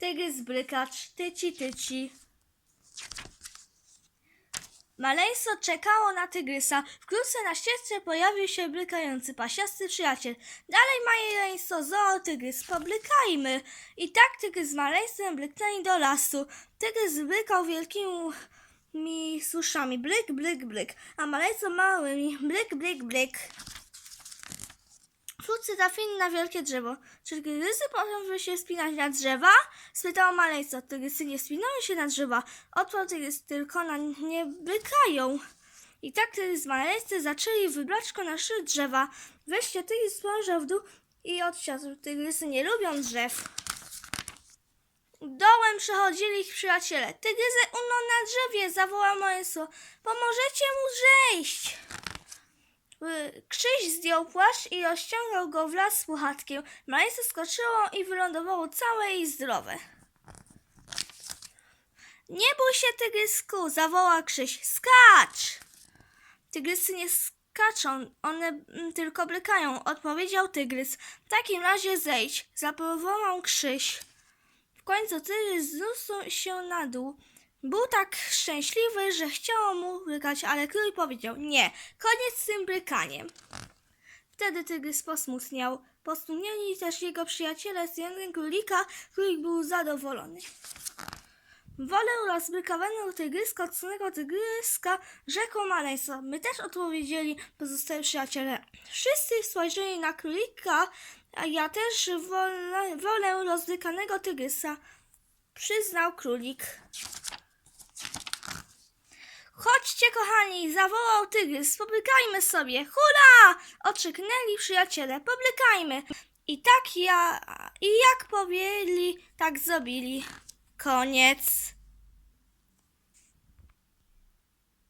Tygrys brykacz, tyci tyci. Maleństwo czekało na tygrysa. Wkrótce na ścieżce pojawił się brykający pasiasty przyjaciel. Dalej maleństwo zoo, tygrys, poblykajmy. I tak tygrys z maleństwem blyknęli do lasu. Tygrys brykał wielkimi suszami. Blyk, blyk, blyk. A maleństwo małymi. Blyk, blyk, blyk. Wkrótce trafili na wielkie drzewo. Czy tygrysy potrafią się spinać na drzewa? Spytało maleństwo. Tygrysy nie spinają się na drzewa. Odparł tygrys, tylko na nie bykają. I tak tygrys z maleństwem zaczęli wybraczko na szczyt drzewa. Wreszcie tygrys spojrzał w dół i odsiadł. Tygrysy nie lubią drzew. Dołem przechodzili ich przyjaciele. Tygrysy uną na drzewie, zawołał maleństwo. Pomożecie mu zejść. Y, Krzyś zdjął płaszcz i rozciągał go w las z puchatkiem. Maleństwo skoczyło i wylądowało całe i zdrowe. Nie bój się, tygrysku, zawołał Krzyś. Skacz! Tygrysy nie skaczą, one mm, tylko blykają, odpowiedział tygrys. W takim razie zejdź, zaproponował Krzyś. W końcu tygrys zniósł się na dół. Był tak szczęśliwy, że chciało mu brykać, ale król powiedział nie, koniec z tym brykaniem. Wtedy tygrys posmutniał. Posmutnieli też jego przyjaciele z językiem królika, królik był zadowolony. Wolę rozbrykanego tygryska od cudnego tygryska rzeką maleństwo. My też odpowiedzieli pozostali przyjaciele. Wszyscy spojrzeli na królika, a ja też wolę, wolę rozbrykanego tygrysa, przyznał królik. Chodźcie, kochani, zawołał tygrys, poblykajmy sobie. Hula! Okrzyknęli przyjaciele, poblykajmy. I tak ja, i jak powiedzieli, tak zrobili. Koniec.